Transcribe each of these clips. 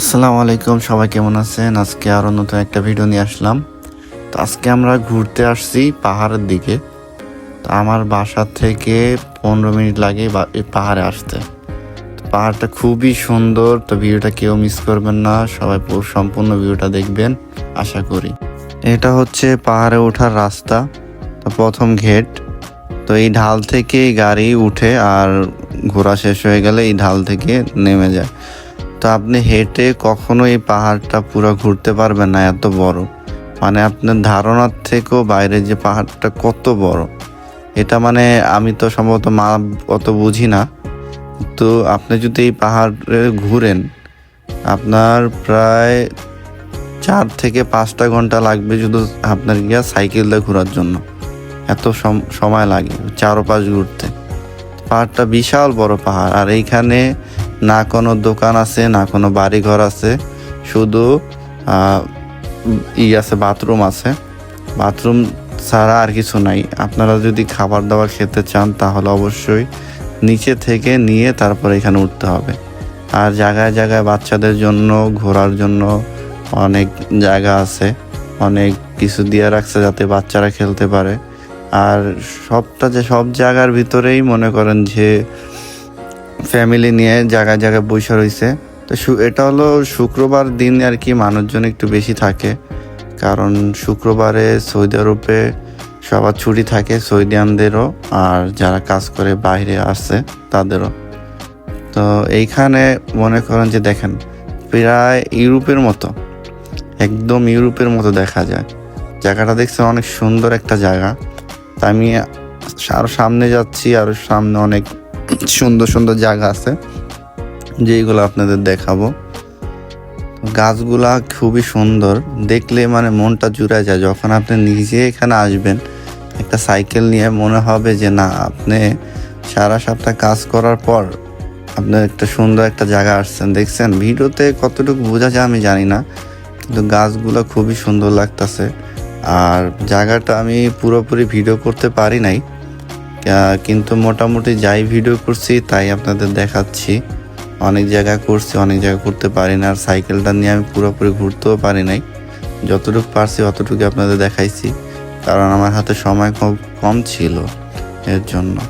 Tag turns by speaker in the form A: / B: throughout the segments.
A: আসসালামু আলাইকুম, সবাই কেমন আছেন? আজকে আরও নতুন একটা ভিডিও নিয়ে আসলাম। তো আজকে আমরা ঘুরতে আসছি পাহাড়ের দিকে। তো আমার বাসা থেকে পনেরো মিনিট লাগে পাহাড়ে আসতে। তো পাহাড়টা খুবই সুন্দর, তো ভিডিওটা কেউ মিস করবেন না। সবাই পুরো সম্পূর্ণ ভিডিওটা দেখবেন, আশা করি। এটা হচ্ছে পাহাড়ে ওঠার রাস্তা, তো প্রথম ঘেট। তো এই ঢাল থেকে গাড়ি উঠে আর ঘোরা শেষ হয়ে গেলে এই ঢাল থেকে নেমে যায়। তো আপনি হেঁটে কখনো এই পাহাড়টা পুরো ঘুরতে পারবেন না, এত বড়। মানে আপনার ধারণার থেকেও বাইরে যে পাহাড়টা কত বড়। এটা মানে আমি তো সম্ভবত মা অত বুঝি না। তো আপনি যদি এই পাহাড়ে ঘুরেন, আপনার প্রায় চার থেকে পাঁচটা ঘণ্টা লাগবে শুধু আপনার গিয়া সাইকেল দিয়ে ঘোরার জন্য। এত সম- সময় লাগে চারোপাশ ঘুরতে। পাহাড়টা বিশাল বড় পাহাড়, আর এইখানে না কোনো দোকান আছে, না কোনো বাড়ি ঘর আছে, শুধু ই আছে, বাথরুম আছে। বাথরুম ছাড়া আর কিছু নাই। আপনারা যদি খাবার দাবার খেতে চান, তাহলে অবশ্যই নিচে থেকে নিয়ে তারপর এখানে উঠতে হবে। আর জায়গায় জায়গায় বাচ্চাদের জন্য, ঘোরার জন্য অনেক জায়গা আছে। অনেক কিছু দিয়ে রাখছে যাতে বাচ্চারা খেলতে পারে। আর সবটা যে সব জায়গার ভিতরেই মনে করেন যে ফ্যামিলি নিয়ে জায়গায় জায়গায় বসে রয়েছে। তো এটা হলো শুক্রবার দিন আর কি মানুষজন একটু বেশি থাকে। কারণ শুক্রবারে সৌদি আরবে সবার ছুটি থাকে সৌদিয়ানদেরও, আর যারা কাজ করে বাইরে আসে তাদেরও। তো এইখানে মনে করেন যে দেখেন, প্রায় ইউরোপের মতো, একদম ইউরোপের মতো দেখা যায়। জায়গাটা দেখছেন অনেক সুন্দর একটা জায়গা। তা আমি আরও সামনে যাচ্ছি, আরও সামনে অনেক সুন্দর সুন্দর জায়গা আছে যেগুলো আপনাদের দেখাবো। গাছগুলা খুবই সুন্দর, দেখলে মানে মনটা জুড়ে যায়। যখন আপনি নিজে এখানে আসবেন, একটা সাইকেল নিয়ে মনে হবে যে, না, আপনি সারা সপ্তাহ কাজ করার পর আপনি একটা সুন্দর একটা জায়গা আসছেন। দেখছেন, ভিডিওতে কতটুকু বোঝা যায় আমি জানি না, কিন্তু গাছগুলো খুবই সুন্দর লাগতেছে। আর জায়গাটা আমি পুরোপুরি ভিডিও করতে পারি নাই। কিন্তু মোটামুটি যাই ভিডিও করছি, তাই আপনাদের দেখাচ্ছি। অনেক জায়গা করছি, অনেক জায়গা করতে পারি না। আর সাইকেলটা নিয়ে আমি পুরোপুরি ঘুরতেও পারি নাই। যতটুকু পারছি অতটুকু আপনাদের দেখাইছি। কারণ আমার হাতে সময় খুব কম ছিল এর জন্য।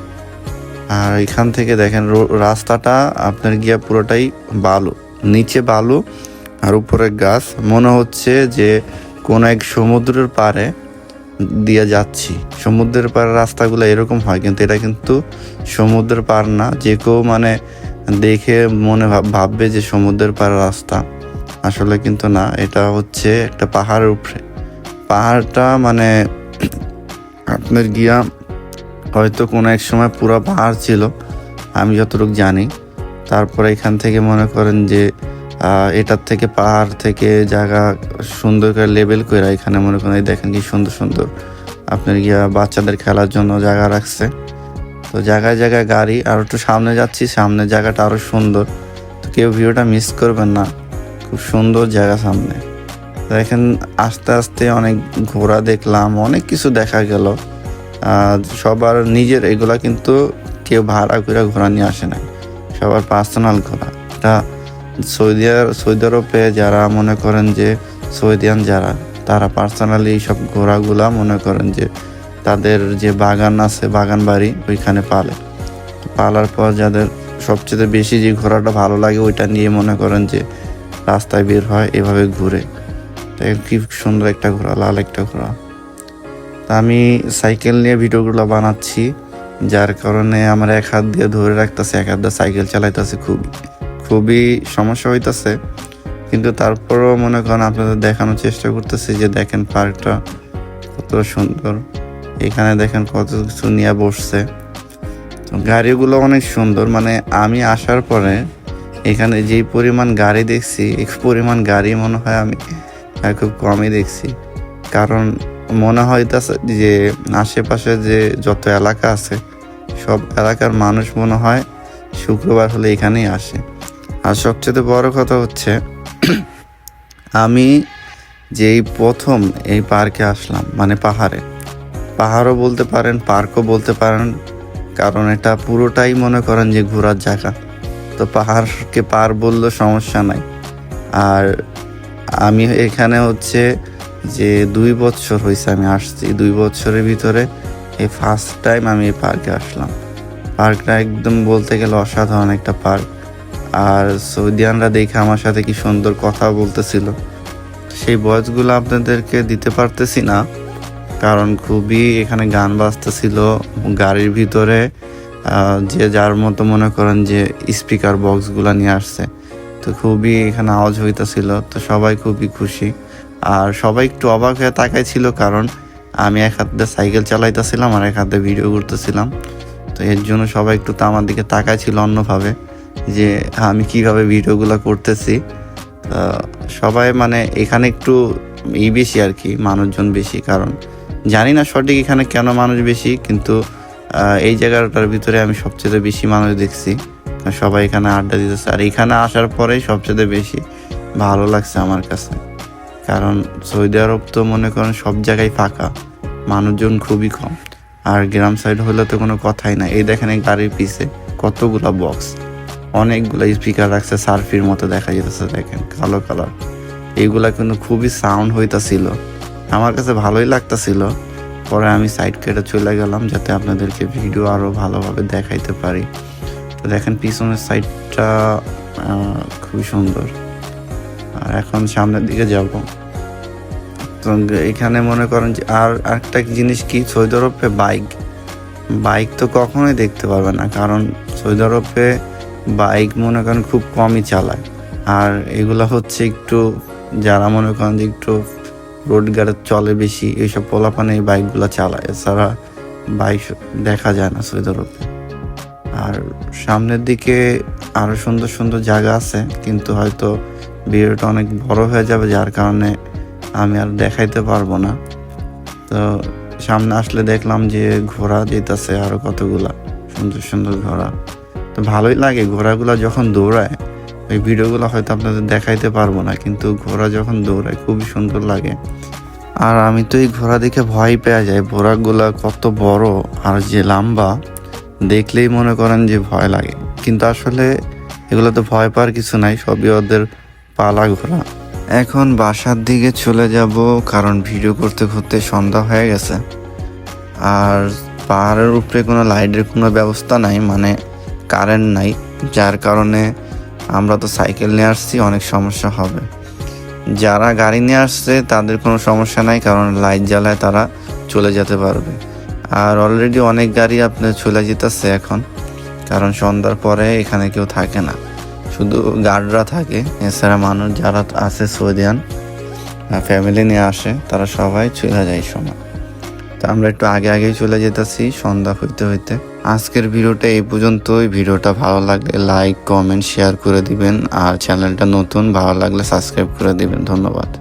A: আর এখান থেকে দেখেন রাস্তাটা আপনার গিয়া পুরোটাই বালু, নিচে বালু আর উপরে গাছ। মনে হচ্ছে যে কোন এক সমুদ্রের পাড়ে দিয়ে যাচ্ছি। সমুদ্রের পাড়ের রাস্তাগুলো এরকম হয়, কিন্তু এটা কিন্তু সমুদ্রের পার না। যে কেউ মানে দেখে মনে ভাব- ভাববে যে সমুদ্রের পাড়ের রাস্তা। আসলে কিন্তু না, এটা হচ্ছে একটা পাহাড়ের উপরে। পাহাড়টা মানে আপনার গিয়া হয়তো কোনো এক সময় পুরো পাহাড় ছিল, আমি যতটুকু জানি। তারপরে এখান থেকে মনে করেন যে এটার থেকে পাহাড় থেকে জায়গা সুন্দর করে লেবেল করে এখানে মনে করেন দেখেন কি সুন্দর সুন্দর। আপনার গিয়া বাচ্চাদের খেলার জন্য জায়গা রাখছে। তো জায়গায় জায়গায় গাড়ি আর একটু সামনে যাচ্ছি সামনে জায়গাটা আরও সুন্দর। তো কেউ ভিডিওটা মিস করবেন না। খুব সুন্দর জায়গা সামনে। দেখেন আস্তে আস্তে অনেক ঘোরা দেখলাম, অনেক কিছু দেখা গেল। সবার নিজের এগুলা কিন্তু কেউ ভাড়া করে ঘোরা নিয়ে আসে না সবার পার্সোনাল ঘোরা। এটা সৌদি সৌদি আরবে যারা মনে করেন যে সৌদিয়ান যারা, তারা পার্সোনালি এইসব ঘোড়াগুলা মনে করেন যে তাদের যে বাগান আছে, বাগান বাড়ি, ওইখানে পালে। পালার পর যাদের সবচেয়ে বেশি যে ঘোড়াটা ভালো লাগে, ওইটা নিয়ে মনে করেন যে রাস্তায় বের হয়, এভাবে ঘুরে। কি সুন্দর একটা ঘোড়া, লাল একটা ঘোড়া। তা আমি সাইকেল নিয়ে ভিডিওগুলো বানাচ্ছি, যার কারণে আমার এক হাত দিয়ে ধরে রাখতেছে, এক হাত দিয়ে সাইকেল চালাইতেছে খুবই। খুবই সমস্যা হইতেছে। কিন্তু তারপরও মনে করেন আপনাদের দেখানোর চেষ্টা করতেছি যে দেখেন পার্কটা কত সুন্দর। এখানে দেখেন কত কিছু নিয়ে বসছে। তো গাড়িগুলো অনেক সুন্দর। মানে আমি আসার পরে এখানে যেই পরিমাণ গাড়ি দেখছি, এই পরিমাণ গাড়ি মনে হয় আমি খুব কমই দেখছি। কারণ মনে হইতেছে যে আশেপাশে যে যত এলাকা আছে, সব এলাকার মানুষ মনে হয় শুক্রবার হলে এখানেই আসে। আর সবচেয়ে বড় কথা হচ্ছে, আমি যেই প্রথম এই পার্কে আসলাম মানে পাহাড়ে, পাহাড়ও বলতে পারেন, পার্কও বলতে পারেন, কারণ এটা পুরোটাই মনে করেন যে ঘোরার জায়গা। তো পাহাড়কে পার বললেও সমস্যা নাই। আর আমি এখানে হচ্ছে যে দুই বছর হয়েছে আমি আসছি, দুই বছরের ভিতরে এই ফার্স্ট টাইম আমি এই পার্কে আসলাম। পার্কটা একদম বলতে গেলে অসাধারণ একটা পার্ক। আর সৌদিয়ানরা দেখে আমার সাথে কি সুন্দর কথা বলতেছিল। সেই ভয়েসগুলো আপনাদেরকে দিতে পারতেছি না, কারণ খুবই এখানে গান বাজতেছিল গাড়ির ভিতরে যে যার মতো মনে করেন যে স্পিকার বক্সগুলো নিয়ে আসছে। তো খুবই এখানে আওয়াজ হইতেছিল, তো সবাই খুবই খুশি। আর সবাই একটু অবাক হয়ে তাকাইছিল, কারণ আমি এক হাতে সাইকেল চালাইতেছিলাম আর এক হাতে ভিডিও করতেছিলাম। তো এর জন্য সবাই একটু তো আমার দিকে তাকাইছিল অন্যভাবে। যে, আমি কীভাবে ভিডিওগুলো করতেছি সবাই মানে এখানে একটু ই বেশি আর কি, মানুষজন বেশি, কারণ জানি না সঠিক এখানে কেন মানুষ বেশি, কিন্তু এই জায়গাটার ভিতরে আমি সবচেয়ে বেশি মানুষ দেখছি। সবাই এখানে আড্ডা দিতেছে, আর এখানে আসার পরেই সবচেয়ে বেশি ভালো লাগছে আমার কাছে। কারণ সৌদি আরব তো মনে করেন সব জায়গায় ফাঁকা, মানুষজন খুবই কম। আর গ্রাম সাইড হলে তো কোনো কথাই না এই দেখেন গাড়ির পিছে কতগুলা বক্স অনেকগুলো স্পিকার রাখছে সার্ফির মতো দেখা যেতেছে দেখেন, কালো কালার। এইগুলা কিন্তু খুবই সাউন্ড হইতাছিল। আমার কাছে ভালোই লাগতাছিল। পরে আমি সাইড কেটে চলে গেলাম যাতে আপনাদেরকে ভিডিও আরও ভালোভাবে দেখাইতে পারি। তো দেখেন, পিছনের সাইডটা খুবই সুন্দর। আর এখন সামনের দিকে যাব। তো এখানে মনে করেন যে আর একটা জিনিস কি, সৌদি আরবে বাইক বাইক তো কখনোই দেখতে পারবে না, কারণ সৌদি আরবে বাইক মনে করেন খুব কমই চালায়। আর এগুলো হচ্ছে একটু, যারা মনে করেন যে একটু রোড গাড়ি চলে বেশি, এইসব পোলাপানে এই বাইকগুলো চালায়। এছাড়া বাইক দেখা যায় না সৌদি আর সামনের দিকে আরও সুন্দর সুন্দর জায়গা আছে, কিন্তু হয়তো ভিডিওটা অনেক বড় হয়ে যাবে, যার কারণে আমি আর দেখাইতে পারব না। তো সামনে আসলে দেখলাম যে ঘোড়া যেতেছে আরও কতগুলা, সুন্দর সুন্দর ঘোড়া। তো ভালোই লাগে, ঘোড়াগুলো যখন দৌড়ায় ওই ভিডিওগুলো হয়তো আপনাদের দেখাইতে পারব না, কিন্তু ঘোড়া যখন দৌড়ায় খুবই সুন্দর লাগে। আর আমি তো এই ঘোড়া দেখে ভয় পেয়ে যাই, ঘোড়াগুলা কত বড় আর যে লম্বা, দেখলেই মনে করেন যে ভয় লাগে। কিন্তু আসলে এগুলো তো ভয় পাওয়ার কিছু নাই, সবই ওদের পালা ঘোড়া। এখন বাসার দিকে চলে যাব, কারণ ভিডিও করতে করতে সন্ধ্যা হয়ে গেছে। আর পাহাড়ের উপরে কোনো লাইটের কোনো ব্যবস্থা নাই মানে কারেন্ট নাই, যার কারণে আমরা তো সাইকেল নিয়ে আসছি, অনেক সমস্যা হবে। যারা গাড়ি নিয়ে আসছে, তাদের কোনো সমস্যা নাই, কারণ লাইট জ্বালায় তারা চলে যেতে পারবে। আর অলরেডি অনেক গাড়ি আপনার চলে যেতেছে এখন, কারণ সন্ধ্যার পরে এখানে কেউ থাকে না। শুধু গার্ডরা থাকে, এছাড়া মানুষ যারা আছে সৌদিয়ান ফ্যামিলি নিয়ে আসে, তারা সবাই চলে যায় সময়। তো আমরা একটু আগে আগেই চলে যেতেছি, সন্ধ্যা হইতে হইতে। আজকের ভিডিওটা এই পর্যন্তই। ভিডিওটা ভালো লাগলে লাইক কমেন্ট শেয়ার করে দিবেন। আর চ্যানেলটা নতুন, ভালো লাগলে সাবস্ক্রাইব করে দিবেন। ধন্যবাদ।